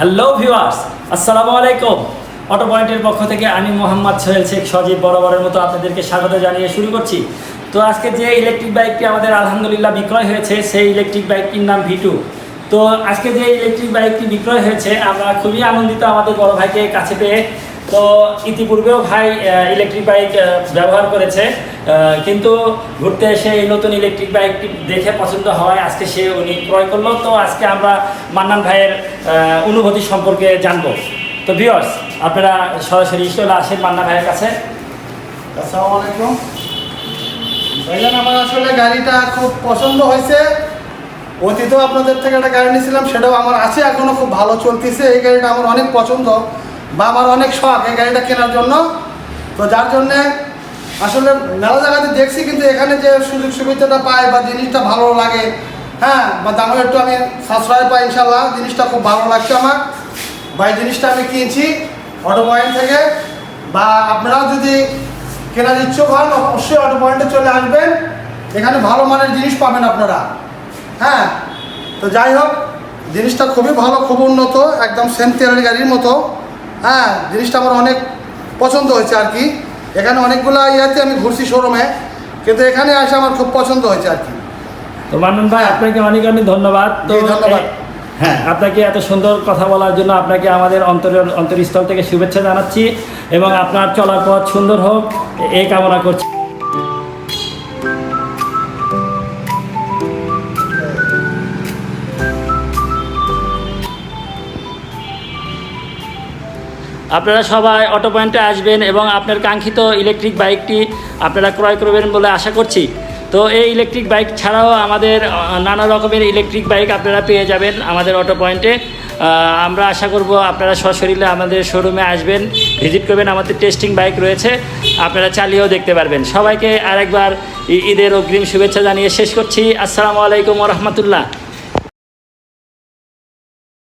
Hello viewers আসসালামু আলাইকুম auto পয়েন্টের পক্ষ থেকে আমি মোহাম্মদ সোহেল শেখ সজীব বরাবরের মতো আপনাদেরকে স্বাগত জানিয়ে শুরু করছি। তো আজকে যে ইলেকট্রিক বাইকটি আমাদের আলহামদুলিল্লাহ বিক্রয় হয়েছে, সেই ইলেকট্রিক বাইকটির নাম ভিটু তো আজকে যে ইলেকট্রিক বাইকটি বিক্রয় হয়েছে, আমরা খুবই আনন্দিত আমাদের বড় ভাইকে কাছে পেয়ে তো ইতিপূর্বেও ভাই ইলেকট্রিক বাইক ব্যবহার করেছে। কিন্তু ঘুরতে এসে এই নতুন ইলেকট্রিক বাইকটি দেখে পছন্দ হওয়ায় আজকে সে উনি ক্রয় করল। তো আজকে আমরা মান্নান ভাইয়ের অনুভূতি সম্পর্কে জানব। তো ভিওর্স আপনারা সরাসরি চলে আসেন মান্না ভাইয়ের কাছে। আলাইকুম। আমার আসলে গাড়িটা খুব পছন্দ হয়েছে। অতীতেও আপনাদের থেকে একটা গাড়ি নিয়েছিলাম, সেটাও আমার আছে এখনও খুব ভালো চলতেছে। এই গাড়িটা আমার অনেক পছন্দ। বা আমার অনেক শখ এই গাড়িটা কেনার জন্য। তো যার জন্যে আসলে মেলা জায়গাতে দেখছি কিন্তু এখানে যে সুযোগ সুবিধাটা পায় বা জিনিসটা ভালো লাগে হ্যাঁ বা দামও একটু আমি সাশ্রয় পাই ইনশাল্লাহ জিনিসটা খুব ভালো লাগছে আমার। বা এই জিনিসটা আমি কিনছি অটো পয়েন্ট থেকে। বা আপনারাও যদি কেনার ইচ্ছুক হন, অবশ্যই অটো পয়েন্টে চলে আসবেন। এখানে ভালো মানের জিনিস পাবেন আপনারা। হ্যাঁ তো যাই হোক, জিনিসটা খুবই ভালো, খুব উন্নত, একদম সেম তেলের গাড়ির মতো। হ্যাঁ জিনিসটা আমার অনেক পছন্দ হয়েছে আর কি। এখানে অনেকগুলো ইয়াতে আমি ঘুরছি শোরুমে কিন্তু এখানে আসে আমার খুব পছন্দ হয়েছে আর কি। তো মানুন ভাই আপনাকে অনেক অনেক ধন্যবাদ। তো ধন্যবাদ। হ্যাঁ আপনাকে এত সুন্দর কথা বলার জন্য আপনাকে আমাদের অন্তরের অন্তরস্থল থেকে শুভেচ্ছা জানাচ্ছি এবং আপনার চলার পথ সুন্দর হোক এই কামনা করছি। আপনারা সবাই অটো পয়েন্টে আসবেন এবং আপনার কাঙ্ক্ষিত ইলেকট্রিক বাইকটি আপনারা ক্রয় করবেন বলে আশা করছি। তো এই ইলেকট্রিক বাইক ছাড়াও আমাদের নানা রকমের ইলেকট্রিক বাইক আপনারা পেয়ে যাবেন আমাদের অটো পয়েন্টে। আমরা আশা করব আপনারা সশরীরে আমাদের শোরুমে আসবেন ভিজিট করবেন, আমাদের টেস্টিং বাইক রয়েছে, আপনারা চালিয়েও দেখতে পারবেন। সবাইকে আরেকবার ঈদের অগ্রিম শুভেচ্ছা জানিয়ে শেষ করছি। আসসালামু আলাইকুম রহমতুল্লাহ।